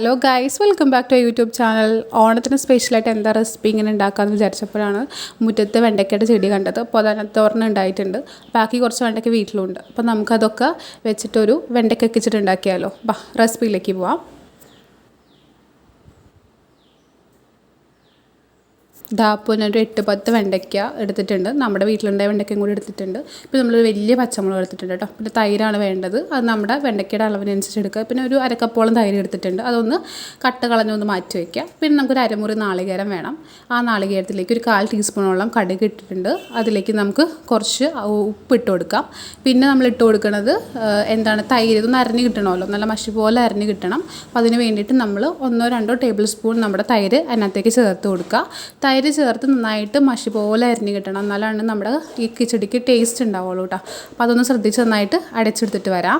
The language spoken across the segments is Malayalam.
Hello guys welcome back to YouTube channel ഓണത്തിന് സ്പെഷ്യലായിട്ട് എന്താ റെസിപ്പി ഇങ്ങനെ ഉണ്ടാക്കാമെന്ന് വിചാരിച്ചപ്പോഴാണ് മുറ്റത്ത് വെണ്ടയ്ക്കയുടെ ചെടി കണ്ടത്. അപ്പോൾ അതിനകത്ത് ഒരെണ്ണം ഉണ്ടായിട്ടുണ്ട്. ബാക്കി കുറച്ച് വെണ്ടയ്ക്ക വീട്ടിലുണ്ട്. അപ്പോൾ നമുക്കതൊക്കെ വെച്ചിട്ടൊരു വെണ്ടയ്ക്ക വെച്ചിട്ട് ഉണ്ടാക്കിയാലോ. ബാ റെസിപ്പിയിലേക്ക് പോവാം. ദാപ്പോൾ ഞാനൊരു എട്ട് പത്ത് വെണ്ടയ്ക്ക എടുത്തിട്ടുണ്ട്. നമ്മുടെ വീട്ടിലുണ്ടായ വെണ്ടയ്ക്കയും കൂടി എടുത്തിട്ടുണ്ട്. ഇപ്പോൾ നമ്മളൊരു വലിയ പച്ചമുളക് എടുത്തിട്ടുണ്ട് കേട്ടോ. പിന്നെ തൈരാണ് വേണ്ടത്. അത് നമ്മുടെ വെണ്ടയ്ക്കയുടെ അളവിനനുസരിച്ച് എടുക്കുക. പിന്നെ ഒരു അരക്കപ്പോളം തൈര് എടുത്തിട്ടുണ്ട്. അതൊന്ന് കട്ട് കളഞ്ഞൊന്ന് മാറ്റി വയ്ക്കുക. പിന്നെ നമുക്കൊരു അരമുറി നാളികേരം വേണം. ആ നാളികേരത്തിലേക്ക് ഒരു കാൽ ടീസ്പൂണോളം കടുക് ഇട്ടിട്ടുണ്ട്. അതിലേക്ക് നമുക്ക് കുറച്ച് ഉപ്പ് ഇട്ട് കൊടുക്കാം. പിന്നെ നമ്മൾ ഇട്ട് കൊടുക്കുന്നത് എന്താണ് തൈര്? ഇതൊന്ന് അരഞ്ഞ് കിട്ടണമല്ലോ. നല്ല മഷി പോലെ അരഞ്ഞ് കിട്ടണം. അപ്പോൾ അതിന് വേണ്ടിയിട്ട് നമ്മൾ ഒന്നോ രണ്ടോ ടേബിൾ സ്പൂൺ നമ്മുടെ തൈര് അതിനകത്തേക്ക് ചേർത്ത് കൊടുക്കുക. തൈര് തൈര് ചേർത്ത് നന്നായിട്ട് മഷി പോലെ അരിഞ്ഞ് കിട്ടണം. എന്നാലാണ് നമ്മുടെ ഈ കിച്ചടിക്ക് ടേസ്റ്റ് ഉണ്ടാവുള്ളൂ കേട്ടോ അപ്പോൾ അതൊന്ന് ശ്രദ്ധിച്ച് നന്നായിട്ട് അടച്ചെടുത്തിട്ട് വരാം.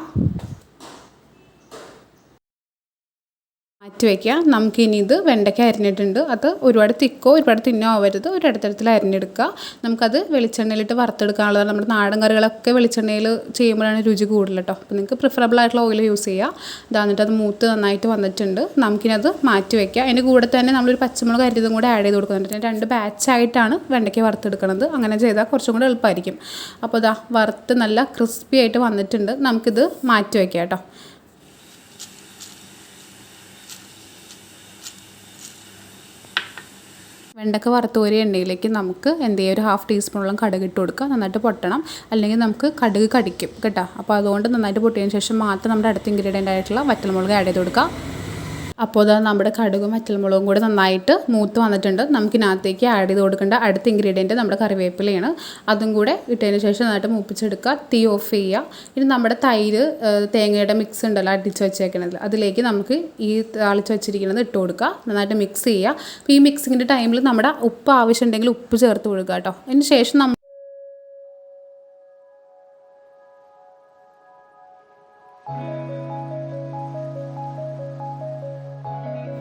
മാറ്റി വയ്ക്കുക. നമുക്കിനി ഇത് വെണ്ടയ്ക്ക അരിഞ്ഞിട്ടുണ്ട്. അത് ഒരുപാട് തിക്കോ ഒരുപാട് തിന്നോ ആവരുത്. ഒരിടത്തരത്തിൽ അരിഞ്ഞെടുക്കുക. നമുക്കത് വെളിച്ചെണ്ണയിലിട്ട് വറുത്തെടുക്കാനുള്ളത് നമ്മുടെ നാടൻ കറികളൊക്കെ വെളിച്ചെണ്ണയിൽ ചെയ്യുമ്പോഴാണ് രുചി കൂടുതൽ കേട്ടോ അപ്പോൾ നിങ്ങൾക്ക് പ്രിഫറബിൾ ആയിട്ടുള്ള ഓയിൽ യൂസ് ചെയ്യുക. എന്നിട്ട് അത് മൂത്ത് നന്നായിട്ട് വന്നിട്ടുണ്ട്. നമുക്കിനി അത് മാറ്റി വയ്ക്കുക. അതിന്റെ കൂടെ തന്നെ നമ്മളൊരു പച്ചമുളക് അരിതും കൂടെ ആഡ് ചെയ്ത് കൊടുക്കുന്നുണ്ട്. രണ്ട് ബാച്ചായിട്ടാണ് വെണ്ടയ്ക്ക വറുത്തെടുക്കുന്നത് അങ്ങനെ ചെയ്താൽ കുറച്ചും കൂടെ എളുപ്പമായിരിക്കും. അപ്പോൾ ഇതാ വറുത്ത് നല്ല ക്രിസ്പി ആയിട്ട് വന്നിട്ടുണ്ട്. നമുക്കിത് മാറ്റി വയ്ക്കാം കേട്ടോ വെണ്ടക്ക വറുത്തോരി എണ്ണയിലേക്ക് നമുക്ക് എന്ത് ചെയ്യുക ഒരു ഹാഫ് ടീസ്പൂണോളം കടുക് ഇട്ട് കൊടുക്കുക. നന്നായിട്ട് പൊട്ടണം. അല്ലെങ്കിൽ നമുക്ക് കടുക് കടിക്കും. കേട്ടോ? അപ്പോൾ അതുകൊണ്ട് നന്നായിട്ട് പൊട്ടിയതിന് ശേഷം മാത്രം നമ്മുടെ അടുത്ത ഇൻഗ്രീഡിയന്റ് ആയിട്ടുള്ള വറ്റൽമുളക് ആഡ് ചെയ്ത് കൊടുക്കുക. അപ്പോൾ അത് നമ്മുടെ കടുകും വറ്റൽമുളകും കൂടി നന്നായിട്ട് മൂത്ത് വന്നിട്ടുണ്ട്. നമുക്കിനകത്തേക്ക് ആഡ് ചെയ്ത് കൊടുക്കേണ്ട അടുത്ത ഇൻഗ്രീഡിയന്റ് നമ്മുടെ കറിവേപ്പിലയാണ്. അതും കൂടെ ഇട്ടതിന് ശേഷം നന്നായിട്ട് മൂപ്പിച്ചെടുക്കുക. തീ ഓഫ് ചെയ്യുക. ഇനി നമ്മുടെ തൈര് തേങ്ങയുടെ മിക്സ് ഉണ്ടല്ലോ അടിച്ച് വെച്ചേക്കണത്. അതിലേക്ക് നമുക്ക് ഈ താളിച്ച് വെച്ചിരിക്കുന്നത് ഇട്ട് കൊടുക്കുക. നന്നായിട്ട് മിക്സ് ചെയ്യുക. അപ്പോൾ ഈ മിക്സിങ്ങിന്റെ ടൈമിൽ നമ്മുടെ ഉപ്പ് ആവശ്യമുണ്ടെങ്കിൽ ഉപ്പ് ചേർത്ത് കൊടുക്കുക കേട്ടോ. അതിന് ശേഷം നമ്മൾ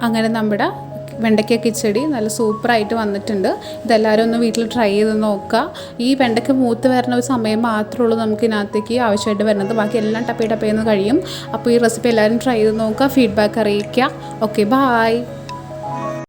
അങ്ങനെ നമ്മുടെ വെണ്ടയ്ക്ക കിച്ചടി നല്ല സൂപ്പറായിട്ട് വന്നിട്ടുണ്ട്. ഇതെല്ലാവരും ഒന്ന് വീട്ടിൽ ട്രൈ ചെയ്ത് നോക്കുക ഈ വെണ്ടയ്ക്ക മൂത്ത് വരുന്ന ഒരു സമയം മാത്രമേ ഉള്ളൂ നമുക്ക് ഇതിനകത്തേക്ക് ആവശ്യമായിട്ട് വരുന്നത്. ബാക്കി എല്ലാം ടപ്പി ടപ്പേന്ന് കഴിയും. അപ്പോൾ ഈ റെസിപ്പി എല്ലാവരും ട്രൈ ചെയ്ത് നോക്കുക ഫീഡ്ബാക്ക് അറിയിക്കുക ഓക്കെ ബായ്